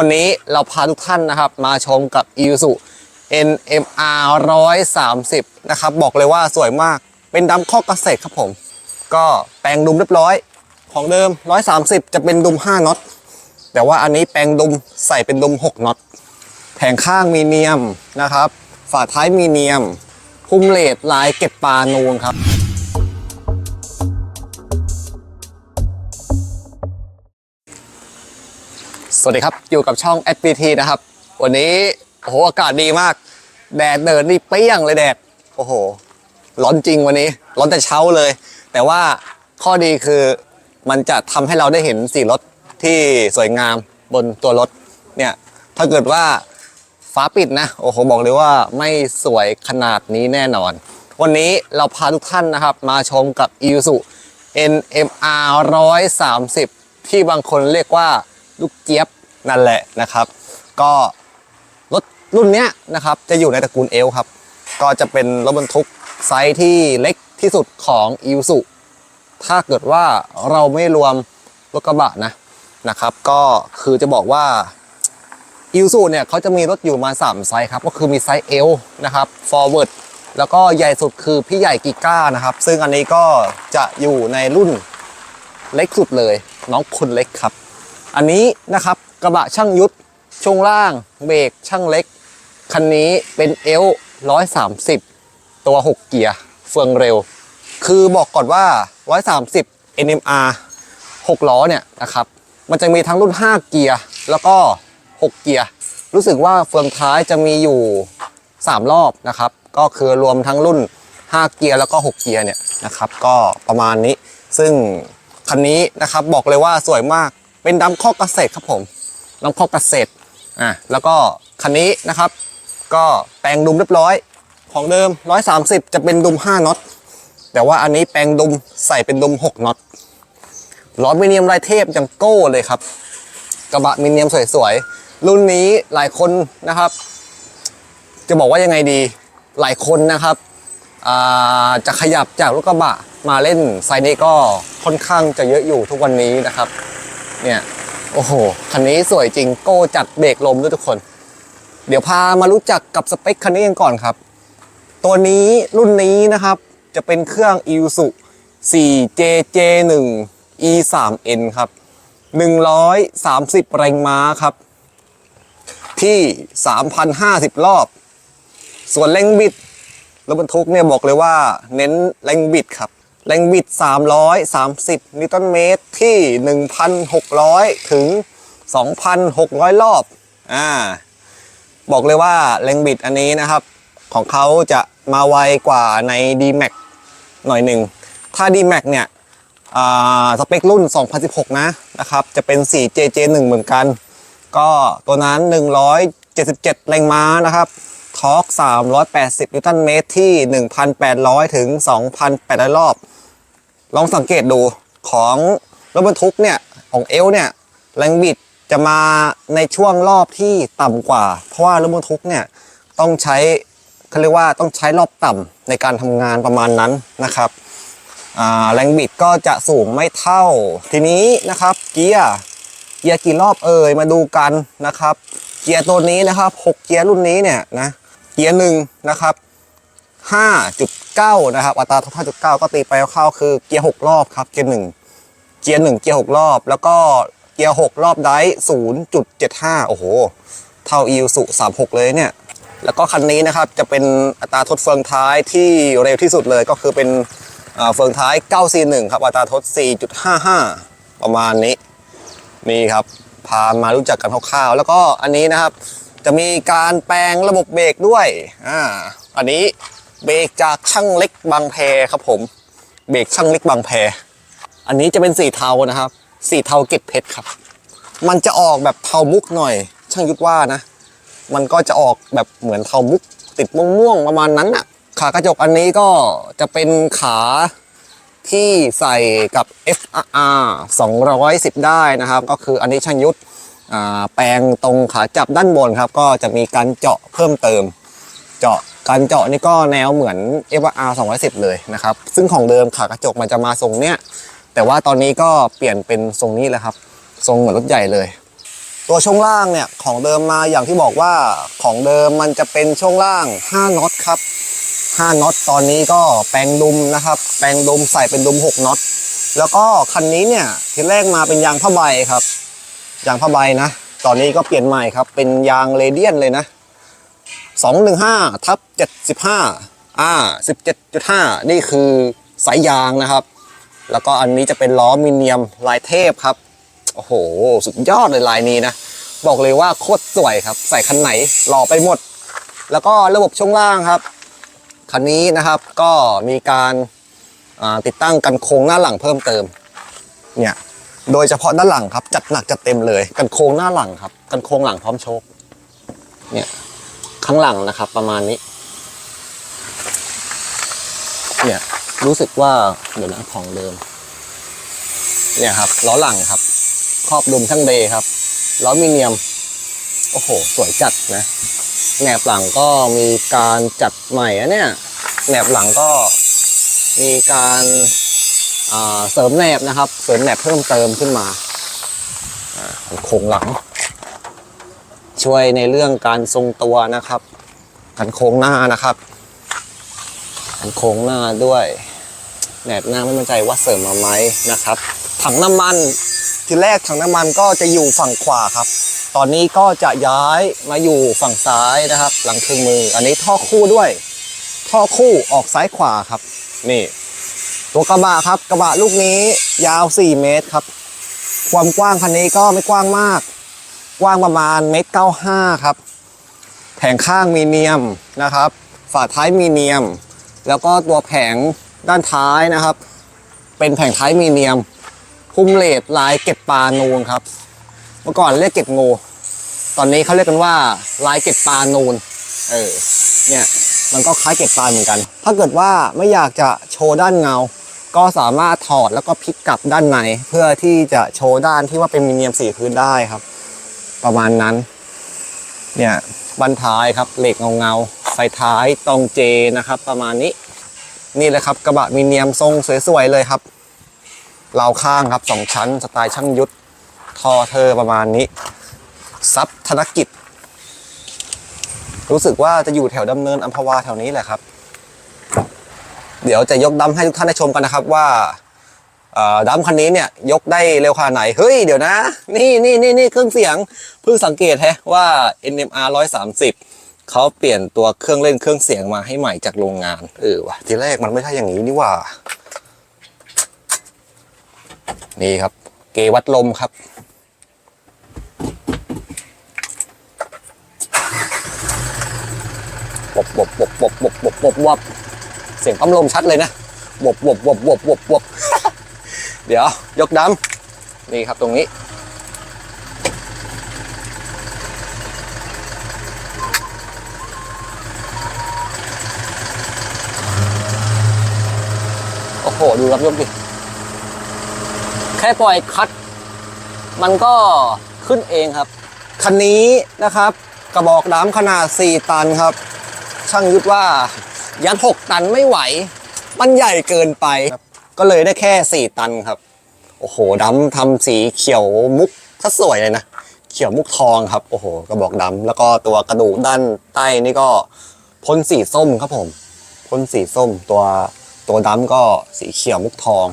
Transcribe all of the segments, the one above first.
วันนี้เราพาทุกท่านนะครับ มาชมกับ i s u NMR 130 นะครับ บอกเลยว่าสวยมากเป็นดำข้อเกษตรครับผม ก็แปลงดุมเรียบร้อย ของเดิม 130 จะเป็นดุม 5น็อตแต่ว่าอันนี้แปลงดุมใส่เป็นดุม 6น็อตแผงข้างมีเนียมนะครับ ฝาท้ายมีเนียม พุ่มเลดลายเก็บปลานูนครับ วัสดีครับ อยู่กับช่อง FPT นะครับ วันนี้ โอ้โห อากาศดีมาก แดดเดินนี่เปรี้ยงเลยแดด โอ้โห ร้อนจริงวันนี้ ร้อนแต่เช้าเลย แต่ว่าข้อดีคือมันจะทำให้เราได้เห็นสีรถที่สวยงามบนตัวรถ เนี่ย ถ้าเกิดว่าฟ้าปิดนะ โอ้โห บอกเลยว่าไม่สวยขนาดนี้แน่นอน วันนี้เราพาทุกท่านนะครับ มาชมกับ i s u NMR 130 ที่บางคนเรียกว่าลูกเจี๊ยบ นั่นแหละนะครับ ก็รถรุ่นเนี้ยนะครับจะอยู่ในตระกูลเอลครับ ก็จะเป็นรถบรรทุกไซส์ที่เล็กที่สุดของ i s u ถ้าเกิดว่าเราไม่รวมรถกระบะนะนะครับ ก็คือจะบอกว่าอิวซูเนี่ยเขาจะมีรถอยู่มา 3 ไซส์ครับ ก็คือมีไซส์ L นะครับ Forward แล้วก็ใหญ่สุดคือพี่ใหญ่กิก้านะครับ ซึ่งอันนี้ก็จะอยู่ในรุ่นเล็กสุดเลย น้องคุณเล็กครับ อันนี้นะครับ กระบะช่างยุทธช่วงล่าง เบรกช่างเล็ก คันนี้เป็น L 130ตัว 6 เกียร์ เฟืองเร็ว คือบอกก่อนว่า 130 NMR 6 ล้อเนี่ยนะครับ มันจะมีทั้งรุ่น 5 เกียร์ แล้วก็ 6 เกียร์ รู้สึกว่าเฟืองท้ายจะมีอยู่ 3 รอบนะครับ ก็คือรวมทั้งรุ่น 5 เกียร์แล้วก็ 6 เกียร์เนี่ยนะครับ ก็ประมาณนี้ ซึ่งคันนี้นะครับบอกเลยว่าสวยมาก เป็นดำข้อเกษตรครับผม ดำข้อเกษตรอะแล้วก็คันนี้นะครับ ก็แปลงดุมเรียบร้อย ของเดิม 130 จะเป็นดุม 5น็อตแต่ว่าอันนี้แปลงดุมใส่เป็นดุม 6น็อตล้อมิเนียมลายเทพยังโก้เลยครับ กระบะมิเนียมสวยๆ รุ่นนี้หลายคนนะครับ จะบอกว่ายังไงดีหลายคนนะครับจะขยับจากรถกระบะมาเล่นไซนี้ก็ค่อนข้างจะเยอะอยู่ทุกวันนี้นะครับเนี่ย โอ้โห คันนี้สวยจริงโก้จัดเบรกลมด้วยทุกคน เดี๋ยวพามารู้จักกับสเปคคันนี้กันก่อนครับ ตัวนี้รุ่นนี้นะครับ จะเป็นเครื่อง i s u 4JJ1 E3N ครับ 130 แรงม้าครับ ที่ 3,050 รอบ ส่วนแรงบิดรถบรรทุกเนี่ยบอกเลยว่าเน้นแรงบิดครับ แรงบิด 330 นิวตันเมตรที่ 1,600 ถึง 2,600 รอบ อ่า บอกเลยว่าแรงบิดอันนี้นะครับ ของเขาจะมาไวกว่าใน D-Max หน่อยหนึ่ง ถ้า D-Max เนี่ยอ่าสเปครุ่น 2016 นะนะครับ จะเป็น 4JJ1 เหมือนกัน ก็ตัวนั้น 177 แรงม้านะครับทอร์ก380 นิวตันเมตรที่ 1,800 ถึง 2,800 รอบ ลองสังเกตดูของรถบรรทุกเนี่ยของเอลเนี่ยแรงบิดจะมาในช่วงรอบที่ต่ำกว่า เพราะว่ารถบรรทุกเนี่ยต้องใช้เขาเรียกว่าต้องใช้รอบต่ำในการทำงานประมาณนั้นนะครับแรงบิดก็จะสูงไม่เท่า ทีนี้นะครับเกียร์เกียร์กี่รอบเอ่ยมาดูกันนะครับ เกียร์ตัวนี้นะครับ 6 เกียร์รุ่นนี้เนี่ยนะเกียร์หนึ่งนะครับ5.9 9นะครับอัตราทุก5.9 ก็ตีไปคร่าวๆคือเกียร์ 6 รอบครับเกียร์1เกียร์1เกียร์ 6 รอบ แล้วก็เกียร์ 6 รอบได้ 0.75 โอ้โห เท่า e u s u 36 เลยเนี่ย แล้วก็คันนี้นะครับจะเป็นอัตราทดเฟืองท้ายที่เร็วที่สุดเลยก็คือเป็นเอ่อเฟืองท้าย 941 ครับอัตราทด 4.55 ประมาณนี้นี่ครับพามารู้จักกันคร่าวๆแล้วก็อันนี้นะครับจะมีการแปลงระบบเบรกด้วยอ่าอันนี้ เบรกจากช่างเล็กบางแพครับผม เบรกช่างเล็กบางแพ อันนี้จะเป็นสีเทานะครับ สีเทาเก็บเพชรครับ มันจะออกแบบเทามุกหน่อย ช่างยุทธว่านะ มันก็จะออกแบบเหมือนเทามุก ติดม่วงๆประมาณนั้นน่ะขากระจกอันนี้ก็จะเป็นขาที่ใส่กับ FRR 210 ได้นะครับ ก็คืออันนี้ช่างยุทธแปลงตรงขาจับด้านบนครับ ก็จะมีการเจาะเพิ่มเติม เจาะ การเจาะนี่ก็แนวเหมือน FR 210 เลยนะครับ ซึ่งของเดิมขากระจกมันจะมาทรงเนี้ย แต่ว่าตอนนี้ก็เปลี่ยนเป็นทรงนี้แล้วครับ ทรงเหมือนรถใหญ่เลย ตัวช่วงล่างเนี่ยของเดิมมาอย่างที่บอกว่าของเดิมมันจะเป็นช่วงล่าง 5น็อตครับ 5น็อตตอนนี้ก็แปลงดุมนะครับ แปลงดุมใส่เป็นดุม 6น็อต แล้วก็คันนี้เนี่ยทีแรกมาเป็นยางผ้าใบครับ ยางผ้าใบนะ ตอนนี้ก็เปลี่ยนใหม่ครับ เป็นยางเรเดียนเลยนะ 215ทับ75อ่า17.5 นี่คือสายยางนะครับ แล้วก็อันนี้จะเป็นล้อมิเนียมลายเทพครับ โอ้โห สุดยอดเลยลายนี้นะ บอกเลยว่าโคตรสวยครับ ใส่คันไหนหล่อไปหมด แล้วก็ระบบช่วงล่างครับ คันนี้นะครับก็มีการาติดตั้งกันโครงหน้าหลังเพิ่มเติม เนี่ย โดยเฉพาะด้านหลังครับ จัดหนักจัดเต็มเลย กันโครงหน้าหลังครับ กันโครงหลังพร้อมโชค เนี่ย ข้างหลังนะครับ ประมาณนี้ เนี่ยรู้สึกว่าเดี๋ยวนะของเดิม เนี่ยครับล้อหลังครับ ครอบดุมช่างเดย์ครับล้อมิเนียม โอ้โห สวยจัดนะแหนบหลังก็มีการจัดใหม่อะเนี่ยแหนบหลังก็มีการเสริมแหนบนะครับ เสริมแหนบเพิ่มเติมขึ้นมาอ่าโครงหลัง ช่วยในเรื่องการทรงตัวนะครับกันโค้งหน้านะครับกันโค้งหน้าด้วยแหนบหน้าไม่มั่นใจว่าเสริมมาไหมนะครับ ถังน้ำมันทีแรกถังน้ำมันก็จะอยู่ฝั่งขวาครับ ตอนนี้ก็จะย้ายมาอยู่ฝั่งซ้ายนะครับ หลังเครื่องมือ อันนี้ท่อคู่ด้วย ท่อคู่ออกซ้ายขวาครับ นี่ ตัวกระบะครับ กระบะลูกนี้ยาว 4 เมตรครับ ความกว้างคันนี้ก็ไม่กว้างมาก กว้างประมาณเมตรเก้าห้าครับ แผงข้างมีเนียมนะครับ ฝาท้ายมีเนียม แล้วก็ตัวแผงด้านท้ายนะครับ เป็นแผงท้ายมีเนียมหุ้มเลดลายเก็บปลานูนครับ เมื่อก่อนเรียกเก็บงู ตอนนี้เขาเรียกกันว่าลายเก็บปลานูน เออ เนี่ย มันก็คล้ายเก็บปลาเหมือนกัน ถ้าเกิดว่าไม่อยากจะโชว์ด้านเงา ก็สามารถถอดแล้วก็พลิกกลับด้านใน เพื่อที่จะโชว์ด้านที่ว่าเป็นมีเนียมสีพื้นได้ครับ ประมาณนั้น เนี่ยบันท้ายครับเหล็กเงาเงาไฟท้ายตรงเจนะครับ ประมาณนี้ นี่เลยครับกระบะมีเนียมทรงสวยๆเลยครับราวข้างครับสองชั้นสไตล์ช่างยุทธทอเธอประมาณนี้ ซับธนกิจ รู้สึกว่าจะอยู่แถวดำเนินอัมพวาแถวนี้แหละครับ เดี๋ยวจะยกดัมให้ทุกท่านได้ชมกันนะครับว่า ดัมคันนี้เนี่ยยกได้เร็วขนาดไหน เฮ้ย เดี๋ยวนะ นี่นี่นี่นี่เครื่องเสียง เพิ่งสังเกตแฮะว่า NMR 130เขาเปลี่ยนตัวเครื่องเล่นเครื่องเสียงมาให้ใหม่จากโรงงาน เออว่ะทีแรกมันไม่ใช่อย่างนี้นี่ว่า นี่ครับ เกวัดลมครับบบบบบบบบบบบบบวบเสียงปั๊มลมชัดเลยนะบบบบบบบบบบบบ เดี๋ยวยกดำนี่ครับตรงนี้ โอ้โห ดูรับยกดิ แค่ปล่อยคัด มันก็ขึ้นเองครับ คันนี้นะครับ กระบอกน้ำขนาด 4 ตันครับ ช่างยุทธว่ายัด 6 ตันไม่ไหว มันใหญ่เกินไปครับ ก็เลยได้แค่ 4 ตันครับ โอ้โหดำทำสีเขียวมุกถ้าสวยเลยนะ เขียวมุกทองครับ โอ้โห กระบอกดำแล้วก็ตัวกระดูกด้านใต้นี่ก็พ่นสีส้มครับผมพ่นสีส้มตัวตัวดำก็สีเขียวมุกทอง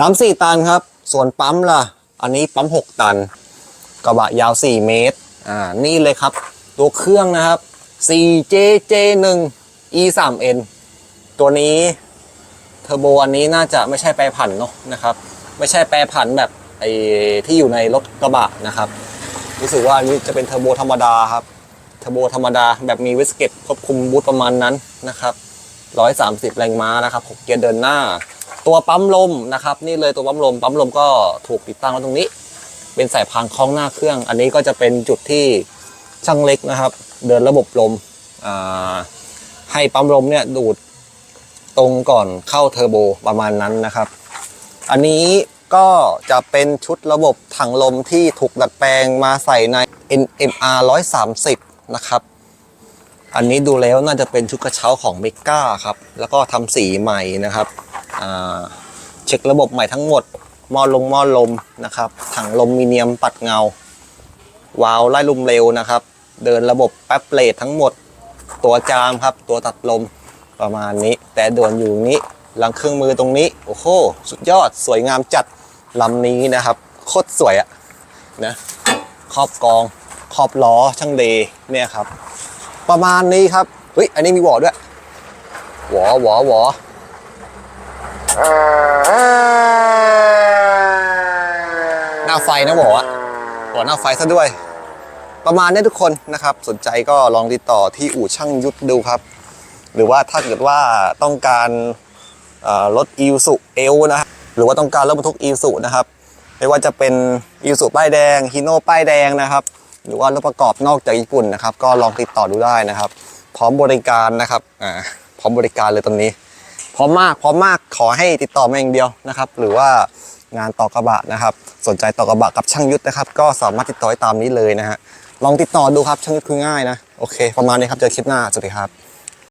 ดำสี่ตันครับ ส่วนปั๊มล่ะ อันนี้ปั๊ม 6 ตัน กระบะยาว 4 เมตร อ่า นี่เลยครับ ตัวเครื่องนะครับ 4JJ1 E3N ตัวนี้ ทอร์โบอันนี้น่าจะไม่ใช่แปรผันเนาะนะครับ ไม่ใช่แปรผันแบบไอ้ที่อยู่ในรถกระบะนะครับ รู้สึกว่าอันนี้จะเป็นเทอร์โบธรรมดาครับเทอร์โบธรรมดาแบบมีวิสเก็ตควบคุมบูทประมาณนั้นนะครับ 130 แรงม้านะครับ6เกียร์เดินหน้า ตัวปั๊มลมนะครับ นี่เลยตัวปั๊มลม ปั๊มลมก็ถูกติดตั้งไว้ตรงนี้ เป็นสายพานคล้องหน้าเครื่อง อันนี้ก็จะเป็นจุดที่ช่างเล็กนะครับ เดินระบบลมให้ปั๊มลมเนี่ยดูด ตรงก่อนเข้าเทอร์โบประมาณนั้นนะครับ อันนี้ก็จะเป็นชุดระบบถังลมที่ถูกดัดแปลงมาใส่ใน NMR 130 นะครับ อันนี้ดูแล้วน่าจะเป็นชุดกระเช้าของเมกาครับ แล้วก็ทำสีใหม่นะครับ เช็คระบบใหม่ทั้งหมดมอลงมอลมนะครับ ถังลมมีเนียมปัดเงา วาล์วไล่ลมเร็วนะครับ เดินระบบแป๊บเลททั้งหมด ตัวจามครับ ตัวตัดลมประมาณนี้ แต่ด่วนอยู่นี้หลังเครื่องมือตรงนี้ โอ้โห สุดยอดสวยงามจัดลำนี้นะครับ โคตรสวยอะนะครอบกองขอบล้อช่างเดเนี่ยครับ ประมาณนี้ครับเฮ้ยอันนี้มีหวอด้วยหวอหวอหวอหน้าไฟนะหวออะหวอหน้าไฟซะด้วย ประมาณนี้ทุกคนนะครับ สนใจก็ลองติดต่อที่อู่ช่างยุทธดูครับ หรือว่าถ้าเกิดว่าต้องการเอ่อรถอีสุเอลนะหรือว่าต้องการรถบรรทุกอีสุนะครับไม่ว่าจะเป็นอีสุป้ายแดงฮิโน่ป้ายแดงนะครับ หรือว่ารถประกอบนอกจากญี่ปุ่นนะครับ ก็ลองติดต่อดูได้นะครับ พร้อมบริการนะครับอ่าพร้อมบริการเลยตรงนี้ พร้อมมากพร้อมมากขอให้ติดต่อมาอย่างเดียวนะครับ หรือว่างานต่อกระบะนะครับ สนใจต่อกระบะกับช่างยุทธนะครับ ก็สามารถติดต่อได้ตามนี้เลยนะฮะลองติดต่อดูครับช่างยุทธคือง่ายนะโอเค ประมาณนี้ครับเจอคลิปหน้าสวัสดีครับ